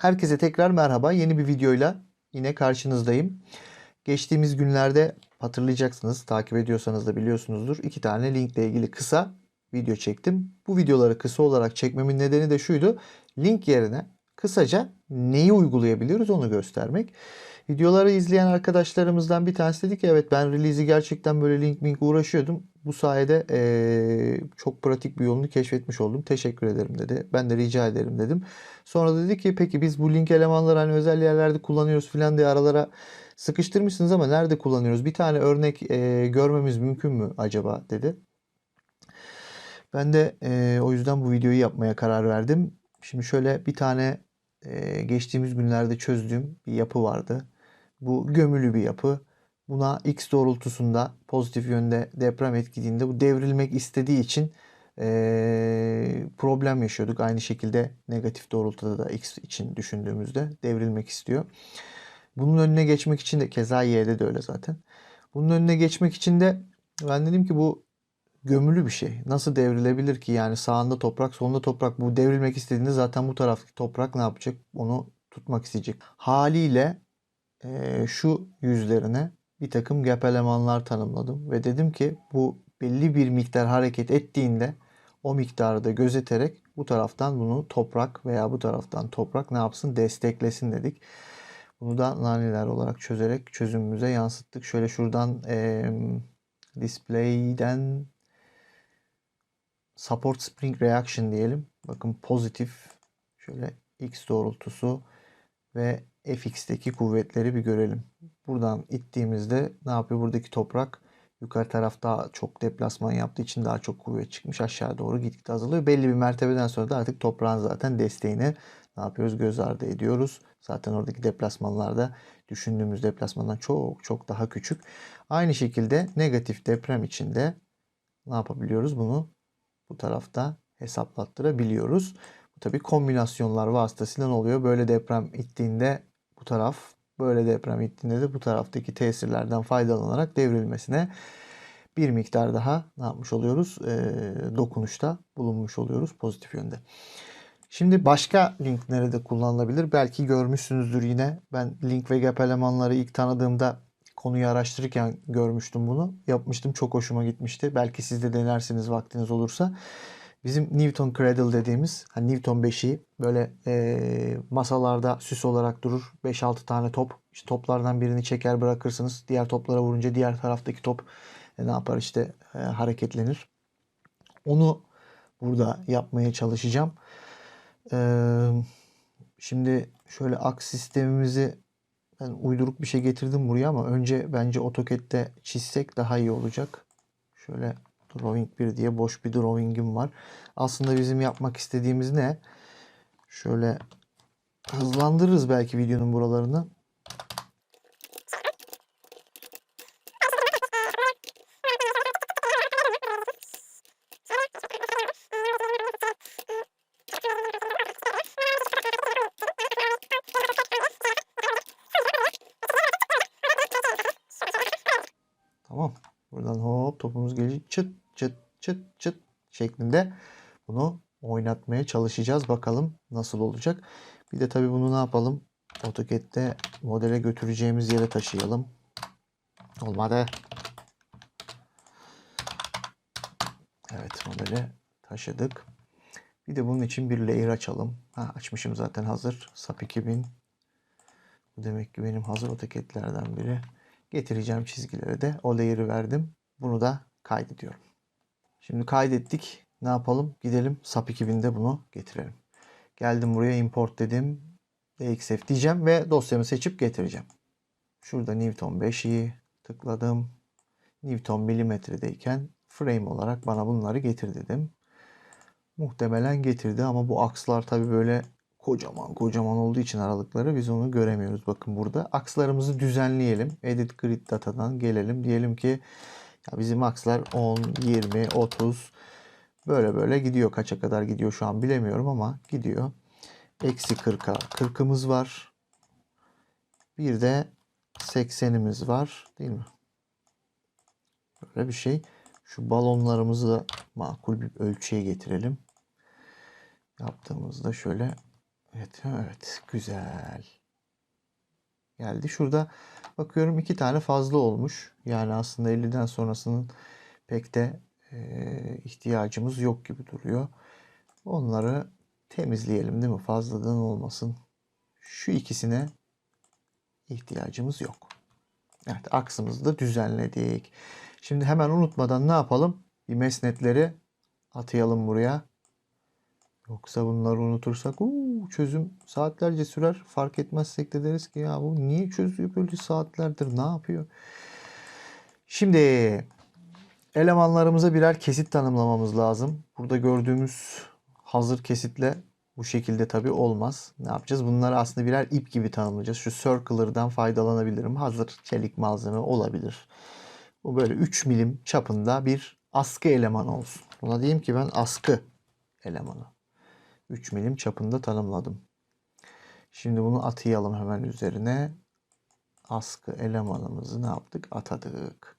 Herkese tekrar merhaba. Yeni bir videoyla yine karşınızdayım. Geçtiğimiz günlerde hatırlayacaksınız, takip ediyorsanız da biliyorsunuzdur. iki tane linkle ilgili kısa video çektim. Bu videoları kısa olarak çekmemin nedeni de şuydu. Link yerine kısaca neyi uygulayabiliyoruz onu göstermek. Videoları izleyen arkadaşlarımızdan bir tanesi dedi ki evet ben release'i gerçekten böyle link link uğraşıyordum. Bu sayede eee, çok pratik bir yolunu keşfetmiş oldum. Teşekkür ederim dedi. Ben de rica ederim dedim. Sonra dedi ki peki biz bu link elemanları hani özel yerlerde kullanıyoruz falan diye aralara sıkıştırmışsınız ama nerede kullanıyoruz? Bir tane örnek eee, görmemiz mümkün mü acaba dedi. Ben de eee, o yüzden bu videoyu yapmaya karar verdim. Şimdi şöyle bir tane eee, geçtiğimiz günlerde çözdüğüm bir yapı vardı. Bu gömülü bir yapı. Buna X doğrultusunda pozitif yönde deprem etkilediğinde bu devrilmek istediği için problem yaşıyorduk. Aynı şekilde negatif doğrultuda da X için düşündüğümüzde devrilmek istiyor. Bunun önüne geçmek için de keza Y'de de öyle zaten. Bunun önüne geçmek için de ben dedim ki bu gömülü bir şey. Nasıl devrilebilir ki? Yani sağında toprak, solunda toprak. Bu devrilmek istediğinde zaten bu taraftaki toprak ne yapacak? Onu tutmak isteyecek. Haliyle eee, şu yüzlerine bir takım gap elemanlar tanımladım ve dedim ki bu belli bir miktar hareket ettiğinde o miktarı da gözeterek bu taraftan bunu toprak veya bu taraftan toprak ne yapsın desteklesin dedik. Bunu da naneler olarak çözerek çözümümüze yansıttık. Şöyle şuradan eee display'den support spring reaction diyelim. Bakın pozitif şöyle x doğrultusu ve fx'teki kuvvetleri bir görelim. Buradan ittiğimizde ne yapıyor? Buradaki toprak yukarı taraf daha çok deplasman yaptığı için daha çok kuvvet çıkmış. Aşağı doğru gitgide azalıyor. Belli bir mertebeden sonra da artık toprağın zaten desteğini ne yapıyoruz? Göz ardı ediyoruz. Zaten oradaki deplasmanlarda düşündüğümüz deplasmandan çok çok daha küçük. Aynı şekilde negatif deprem içinde ne yapabiliyoruz? Bunu bu tarafta hesaplattırabiliyoruz. Bu tabii kombinasyonlar vasıtasıyla ne oluyor? Böyle deprem ittiğinde bu taraf, böyle deprem ittiğinde de bu taraftaki tesirlerden faydalanarak devrilmesine bir miktar daha ne yapmış oluyoruz? Ee, dokunuşta bulunmuş oluyoruz pozitif yönde. Şimdi başka link nerede kullanılabilir? Belki görmüşsünüzdür yine. Ben link ve gap elemanları ilk tanıdığımda konuyu araştırırken görmüştüm bunu. Yapmıştım. Çok hoşuma gitmişti. Belki siz de denersiniz vaktiniz olursa. Bizim Newton Cradle dediğimiz hani Newton beşiği böyle eee, masalarda süs olarak durur. 5-6 tane top. İşte toplardan birini çeker bırakırsınız. Diğer toplara vurunca diğer taraftaki top e, ne yapar işte e, hareketlenir. Onu burada yapmaya çalışacağım. Eee, şimdi şöyle aks sistemimizi ben uyduruk bir şey getirdim buraya ama önce bence AutoCAD'de çizsek daha iyi olacak. Şöyle Drawing 1 diye boş bir drawing'im var. Aslında bizim yapmak istediğimiz ne? Şöyle hızlandırırız belki videonun buralarını. Tamam. Buradan hop topumuz gelecek. Çıt çıt çıt çıt şeklinde bunu oynatmaya çalışacağız. Bakalım nasıl olacak. Bir de tabii bunu ne yapalım? AutoCAD'de modele götüreceğimiz yere taşıyalım. Olmadı. Evet modele taşıdık. Bir de bunun için bir layer açalım. Ha, açmışım zaten hazır. SAP 2000. Bu demek ki benim hazır AutoCAD'lerden biri. Getireceğim çizgileri de o layer'ı verdim. Bunu da kaydediyorum. Şimdi kaydettik. Ne yapalım? Gidelim SAP 2000'de bunu getirelim. Geldim buraya import dedim. DXF diyeceğim ve dosyamı seçip getireceğim. Şurada Newton 5'i tıkladım. Newton milimetredeyken frame olarak bana bunları getir dedim. Muhtemelen getirdi ama bu akslar tabii böyle kocaman kocaman olduğu için aralıkları biz onu göremiyoruz. Bakın burada akslarımızı düzenleyelim. Edit Grid Data'dan gelelim. Diyelim ki ya bizim akslar 10, 20, 30 böyle böyle gidiyor. Kaça kadar gidiyor şu an bilemiyorum ama gidiyor. Eksi 40'a 40'ımız var. Bir de 80'imiz var değil mi? Böyle bir şey. Şu balonlarımızı da makul bir ölçüye getirelim. Yaptığımızda şöyle Evet, evet. Güzel. Geldi. Şurada bakıyorum iki tane fazla olmuş. Yani aslında 50'den sonrasının pek de e, ihtiyacımız yok gibi duruyor. Onları temizleyelim değil mi? Fazladan olmasın. Şu ikisine ihtiyacımız yok. Evet aksımızı da düzenledik. Şimdi hemen unutmadan ne yapalım? Bir mesnetleri atayalım buraya. Yoksa bunları unutursak uu, çözüm saatlerce sürer. Fark etmezsek de deriz ki ya bu niye çözüyor böyle saatlerdir ne yapıyor? Şimdi elemanlarımıza birer kesit tanımlamamız lazım. Burada gördüğümüz hazır kesitle bu şekilde tabi olmaz. Ne yapacağız? Bunları aslında birer ip gibi tanımlayacağız. Şu circler'dan faydalanabilirim. Hazır çelik malzeme olabilir. Bu böyle 3 milim çapında bir askı elemanı olsun. Buna diyeyim ki ben askı elemanı. 3 milim çapında tanımladım. Şimdi bunu atayalım hemen üzerine. Askı elemanımızı ne yaptık? Atadık.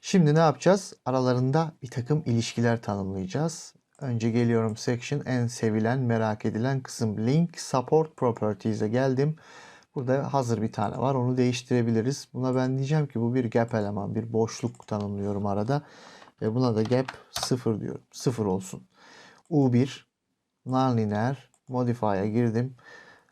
Şimdi ne yapacağız? Aralarında bir takım ilişkiler tanımlayacağız. Önce geliyorum section en sevilen merak edilen kısım link support properties'e geldim. Burada hazır bir tane var onu değiştirebiliriz. Buna ben diyeceğim ki bu bir gap eleman bir boşluk tanımlıyorum arada. Ve buna da gap 0 diyorum. 0 olsun. U1 nonlinear modify'a girdim.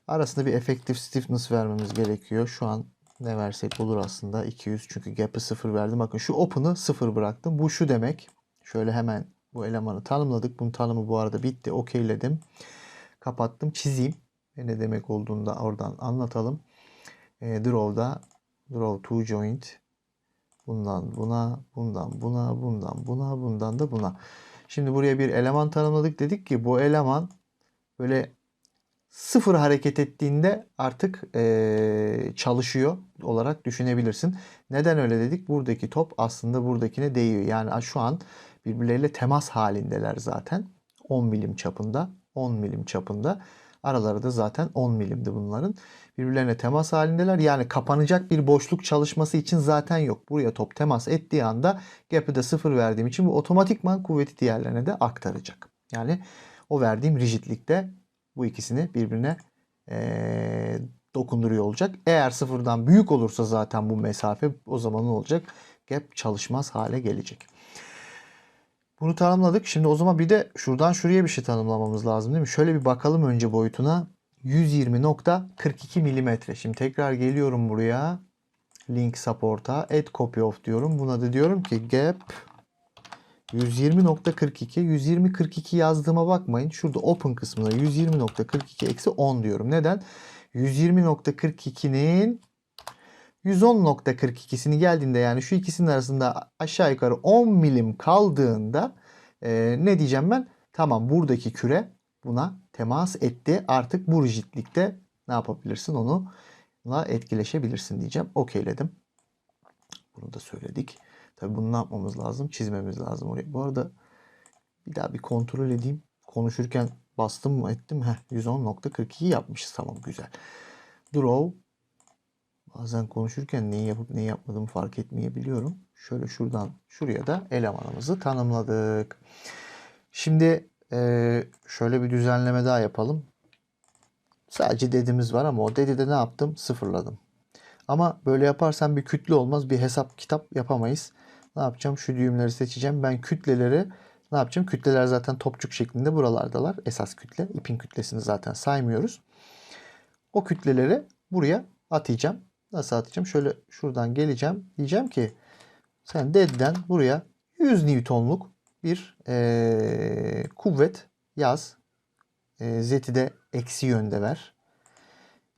Arasında bir effective stiffness vermemiz gerekiyor. Şu an ne versek olur aslında 200 çünkü gap'ı 0 verdim. Bakın şu open'ı 0 bıraktım. Bu şu demek. Şöyle hemen bu elemanı tanımladık. Bunun tanımı bu arada bitti. Okeyledim. Kapattım. Çizeyim. E ne demek olduğunu da oradan anlatalım. E, draw'da draw to joint bundan buna, bundan buna, bundan buna, bundan da buna. Şimdi buraya bir eleman tanımladık. Dedik ki bu eleman böyle sıfır hareket ettiğinde artık e, çalışıyor olarak düşünebilirsin. Neden öyle dedik? Buradaki top aslında buradakine değiyor. Yani şu an birbirleriyle temas halindeler zaten. 10 milim çapında. 10 milim çapında. Araları da zaten 10 milimdi bunların. Birbirlerine temas halindeler. Yani kapanacak bir boşluk çalışması için zaten yok. Buraya top temas ettiği anda gap'ı da sıfır verdiğim için bu otomatikman kuvveti diğerlerine de aktaracak. Yani o verdiğim rigidlikte bu ikisini birbirine ee, dokunduruyor olacak. Eğer sıfırdan büyük olursa zaten bu mesafe o zaman ne olacak? Gap çalışmaz hale gelecek. Bunu tanımladık. Şimdi o zaman bir de şuradan şuraya bir şey tanımlamamız lazım değil mi? Şöyle bir bakalım önce boyutuna. 120.42 milimetre. Şimdi tekrar geliyorum buraya. Link support'a add copy of diyorum. Buna da diyorum ki gap 120.42 120.42 yazdığıma bakmayın. Şurada open kısmına 120.42 eksi 10 diyorum. Neden? 120.42'nin 110.42'sini geldiğinde yani şu ikisinin arasında aşağı yukarı 10 milim kaldığında e, ne diyeceğim ben? Tamam buradaki küre buna temas etti. Artık bu rigidlikte ne yapabilirsin onunla etkileşebilirsin diyeceğim. Okeyledim. Bunu da söyledik. Tabii bunu ne yapmamız lazım? Çizmemiz lazım oraya. Bu arada bir daha bir kontrol edeyim. Konuşurken bastım mı ettim mi? 110.42 yapmışız. Tamam güzel. Draw Bazen konuşurken neyi yapıp neyi yapmadığımı fark etmeyebiliyorum. Şöyle şuradan şuraya da elemanımızı tanımladık. Şimdi şöyle bir düzenleme daha yapalım. Sadece dedimiz var ama o dedide ne yaptım? Sıfırladım. Ama böyle yaparsam bir kütle olmaz. Bir hesap kitap yapamayız. Ne yapacağım? Şu düğümleri seçeceğim. Ben kütleleri ne yapacağım? Kütleler zaten topçuk şeklinde buralardalar. Esas kütle. İpin kütlesini zaten saymıyoruz. O kütleleri buraya atayacağım. Nasıl atacağım? Şöyle şuradan geleceğim. Diyeceğim ki sen dead'den buraya 100 Newton'luk bir e, kuvvet yaz. E, Z'ti de eksi yönde ver.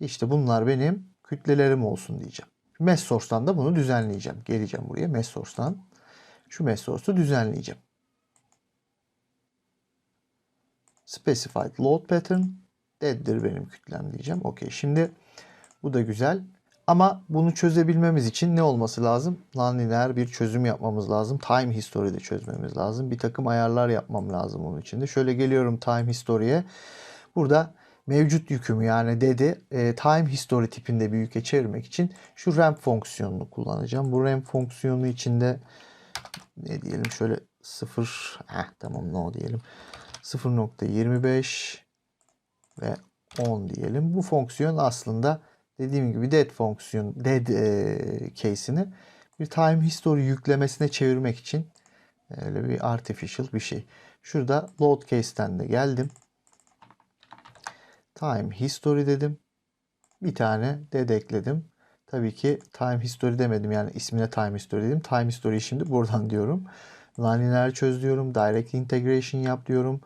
İşte bunlar benim kütlelerim olsun diyeceğim. Mesh source'tan da bunu düzenleyeceğim. Geleceğim buraya mesh source'tan. Şu mesh source'u düzenleyeceğim. Specified load pattern dead'dir benim kütlem diyeceğim. Okey. Şimdi bu da güzel. Ama bunu çözebilmemiz için ne olması lazım? Nonlinear bir çözüm yapmamız lazım. Time history'de çözmemiz lazım. Bir takım ayarlar yapmam lazım onun için de. Şöyle geliyorum time history'e. Burada mevcut yükümü yani dedi e, time history tipinde bir yüke çevirmek için şu ramp fonksiyonunu kullanacağım. Bu ramp fonksiyonu içinde ne diyelim şöyle 0 heh, tamam no diyelim 0.25 ve 10 diyelim. Bu fonksiyon aslında dediğim gibi dead fonksiyon dead e, case'ini bir time history yüklemesine çevirmek için öyle bir artificial bir şey. Şurada load case'ten de geldim. Time history dedim. Bir tane dead ekledim. Tabii ki time history demedim yani ismine time history dedim. Time history şimdi buradan diyorum. Nonlinear çöz diyorum. Direct integration yap diyorum.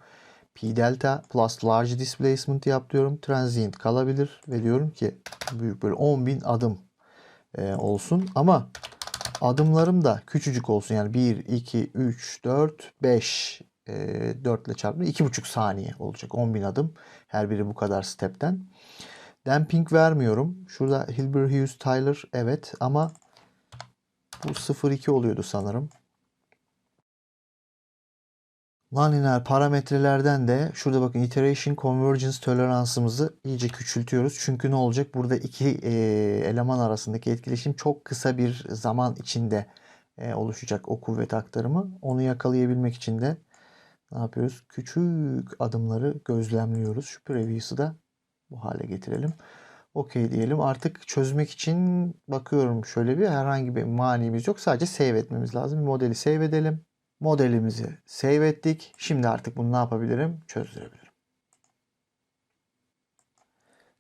P delta plus large displacement yap diyorum. Transient kalabilir ve diyorum ki büyük böyle 10.000 adım e, olsun ama adımlarım da küçücük olsun. Yani 1, 2, 3, 4, 5 e, 4 ile çarptım. 2,5 saniye olacak. 10.000 adım. Her biri bu kadar stepten. Damping vermiyorum. Şurada Hilbert Hughes Tyler evet ama bu 0.2 oluyordu sanırım. Nonlinear parametrelerden de şurada bakın iteration convergence toleransımızı iyice küçültüyoruz. Çünkü ne olacak? Burada iki e, eleman arasındaki etkileşim çok kısa bir zaman içinde e, oluşacak o kuvvet aktarımı. Onu yakalayabilmek için de ne yapıyoruz? Küçük adımları gözlemliyoruz. Şu previews'ı da bu hale getirelim. Okey diyelim. Artık çözmek için bakıyorum şöyle bir herhangi bir manimiz yok. Sadece save etmemiz lazım. Modeli save edelim. Modelimizi save ettik. Şimdi artık bunu ne yapabilirim? Çözdürebilirim.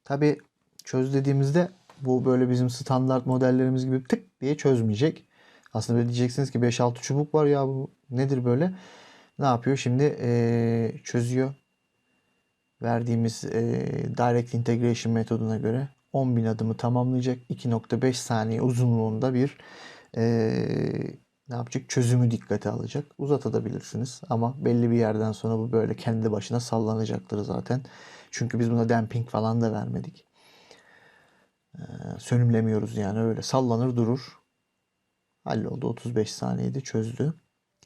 Tabi çöz dediğimizde bu böyle bizim standart modellerimiz gibi tık diye çözmeyecek. Aslında böyle diyeceksiniz ki 5-6 çubuk var ya bu nedir böyle? Ne yapıyor? Şimdi ee, çözüyor. Verdiğimiz ee, Direct Integration metoduna göre 10.000 adımı tamamlayacak. 2.5 saniye uzunluğunda bir ee, ne yapacak? Çözümü dikkate alacak. Uzatabilirsiniz ama belli bir yerden sonra bu böyle kendi başına sallanacaktır zaten. Çünkü biz buna damping falan da vermedik. Ee, sönümlemiyoruz yani öyle sallanır durur. Halloldu 35 saniyede çözdü.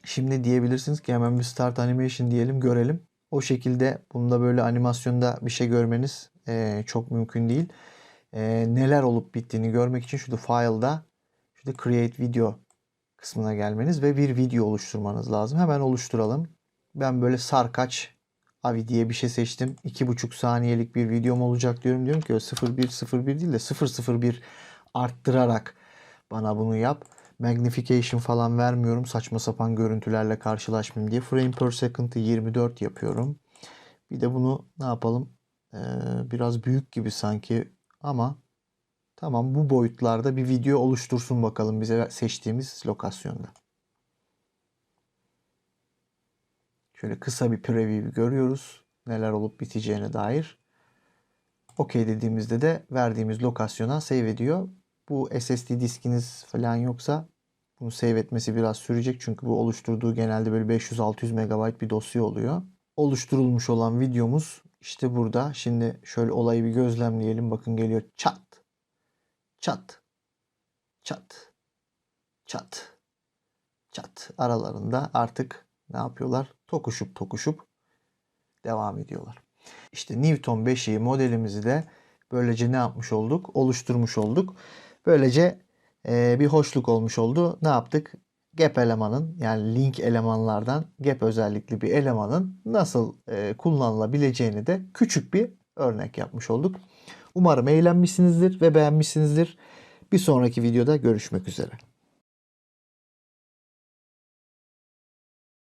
Şimdi diyebilirsiniz ki hemen bir start animation diyelim görelim. O şekilde bunda böyle animasyonda bir şey görmeniz e, çok mümkün değil. E, neler olup bittiğini görmek için şurada file'da şurada create video kısmına gelmeniz ve bir video oluşturmanız lazım. Hemen oluşturalım. Ben böyle sarkaç avi diye bir şey seçtim. 2,5 saniyelik bir videom olacak diyorum. Diyorum ki 0101 değil de 001 arttırarak bana bunu yap. Magnification falan vermiyorum. Saçma sapan görüntülerle karşılaşmayayım diye. Frame per second'ı 24 yapıyorum. Bir de bunu ne yapalım? Ee, biraz büyük gibi sanki ama Tamam bu boyutlarda bir video oluştursun bakalım bize seçtiğimiz lokasyonda. Şöyle kısa bir preview görüyoruz. Neler olup biteceğine dair. OK dediğimizde de verdiğimiz lokasyona save ediyor. Bu SSD diskiniz falan yoksa bunu save etmesi biraz sürecek. Çünkü bu oluşturduğu genelde böyle 500-600 MB bir dosya oluyor. Oluşturulmuş olan videomuz işte burada. Şimdi şöyle olayı bir gözlemleyelim. Bakın geliyor çat çat, çat, çat, çat aralarında artık ne yapıyorlar? Tokuşup tokuşup devam ediyorlar. İşte Newton 5'i modelimizi de böylece ne yapmış olduk? Oluşturmuş olduk. Böylece e, bir hoşluk olmuş oldu. Ne yaptık? Gap elemanın yani link elemanlardan gap özellikli bir elemanın nasıl e, kullanılabileceğini de küçük bir örnek yapmış olduk. Umarım eğlenmişsinizdir ve beğenmişsinizdir. Bir sonraki videoda görüşmek üzere.